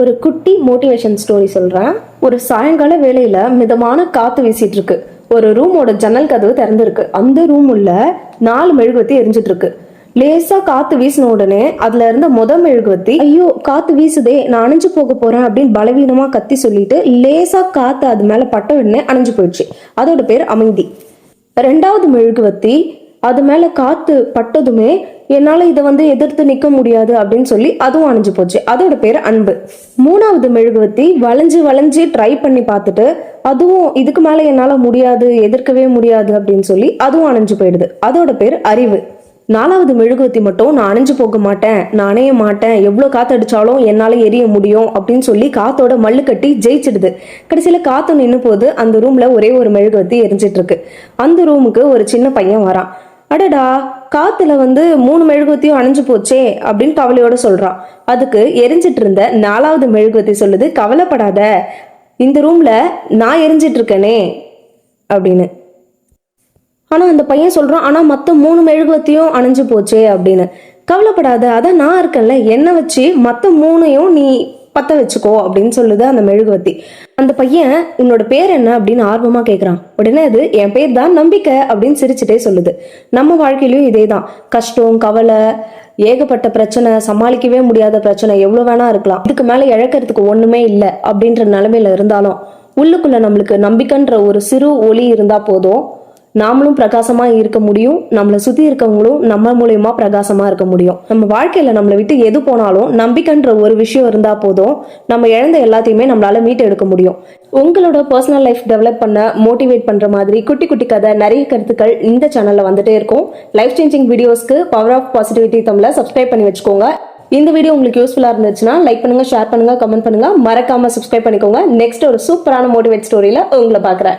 ஒரு குட்டி motivation story சொல்றேன். ஒரு சாயங்கால வேலையில் மிதமான காத்து வீசிட்டு இருக்கு ஒரு ரூமோட ஜன்னல் கதவு திறந்துருக்கு. அந்த ரூம் உள்ள நாலு மெழுகுவத்தி எரிஞ்சிட்டு இருக்கு லேசா காத்து வீசின உடனே அதுல இருந்த முத மெழுகுவத்தி ஐயோ காத்து வீசுதே நான் அணைஞ்சு போக போறேன் அப்படின்னு பலவீனமா கத்தி சொல்லிட்டு லேசா காத்து அது மேல பட்ட உடனே அணைஞ்சு போயிடுச்சு. அதோட பேர் அமைதி. ரெண்டாவது மெழுகுவத்தி அது மேல காத்து பட்டதுமே என்னால் இதை வந்து எதிர்த்து நிற்க முடியாது அப்படின்னு சொல்லி அதுவும் அணைஞ்சு போச்சு. அதோட பேர் அன்பு. மூணாவது மெழுகுவத்தி வளைஞ்சு வளைஞ்சு ட்ரை பண்ணி பார்த்துட்டு அதுவும் இதுக்கு மேலே என்னால் முடியாது எதிர்க்கவே முடியாது அப்படின்னு சொல்லி அதுவும் அணிஞ்சு போயிடுது. அதோட பேர் அறிவு. நாலாவது மெழுகுவத்தி மட்டும் நான் அணைஞ்சு போக மாட்டேன் நான் அணைய மாட்டேன் எவ்வளோ காத்தடிச்சாலும் என்னால் எரிய முடியும் அப்படின்னு சொல்லி காத்தோட மல்லு கட்டி ஜெயிச்சிடுது. கடைசியில் காத்து நின்று போது அந்த ரூமில் ஒரே ஒரு மெழுகுவத்தி எரிஞ்சிட்டு இருக்கு. அந்த ரூமுக்கு ஒரு சின்ன பையன் வரான். அடடா காத்துல வந்து மூணு மெழுகுவத்தியும் அணைஞ்சு போச்சே அப்படின்னு கவலையோட சொல்றான் அதுக்கு எரிஞ்சிட்டு இருந்த நாலாவது மெழுகுவத்தி சொல்லுது கவலைப்படாத இந்த ரூம்ல நான் எரிஞ்சிட்டு இருக்கேனே அப்படின்னு. ஆனா அந்த பையன் சொல்றான் ஆனா மத்த மூணு மெழுகுவத்தியும் அணைஞ்சு போச்சே அப்படின்னு. கவலைப்படாத அதான் நான் இருக்கேன்ல என்ன வச்சு மத்த மூணையும் நீ பத்த வச்சுக்கோ அப்படின்னு சொல்லுது அந்த மெழுகுவத்தி அந்த பையன் உன்னோட பேர் என்ன? அப்படின்னு ஆர்வமா கேட்குறான் உடனே அது என் பேர் தான் நம்பிக்கை அப்படின்னு சிரிச்சுட்டே சொல்லுது. நம்ம வாழ்க்கையிலயும் இதே தான் கஷ்டம் கவலை ஏகப்பட்ட பிரச்சனை சமாளிக்கவே முடியாத பிரச்சனை எவ்வளவு வேணா இருக்கலாம். இதுக்கு மேல இழக்கிறதுக்கு ஒண்ணுமே இல்லை அப்படின்ற நிலைமையில இருந்தாலும் உள்ளுக்குள்ள நம்மளுக்கு நம்பிக்கைன்ற ஒரு சிறு ஒளி இருந்தா போதும். நாமளும் பிரகாசமா இருக்க முடியும். நம்மளை சுத்தி இருக்கவங்களும் நம்ம மூலயமா பிரகாசமா இருக்க முடியும். நம்ம வாழ்க்கையில நம்மளை விட்டு எது போனாலும் நம்பிக்கைன்ற ஒரு விஷயம் இருந்தா போதும். நம்ம இழந்த எல்லாத்தையுமே நம்மளால மீட்டு எடுக்க முடியும். உங்களோட பர்சனல் லைஃப் டெவலப் பண்ண மோட்டிவேட் பண்ற மாதிரி குட்டி குட்டி கதை நிறைய கருத்துக்கள் இந்த சேனல்ல வந்துட்டே இருக்கும். லைஃப் சேஞ்சிங் வீடியோஸ்க்கு power of positivity Tamil subscribe பண்ணி வச்சுக்கோங்க. இந்த வீடியோ உங்களுக்கு யூஸ்ஃபுல்லா இருந்துச்சுன்னா லைக் பண்ணுங்க ஷேர் பண்ணுங்க கமெண்ட் பண்ணுங்க. மறக்காம சப்ஸ்கிரைப் பண்ணிக்கோங்க. நெக்ஸ்ட் ஒரு சூப்பரான மோட்டிவேட் ஸ்டோரியில உங்களை பாக்குறேன்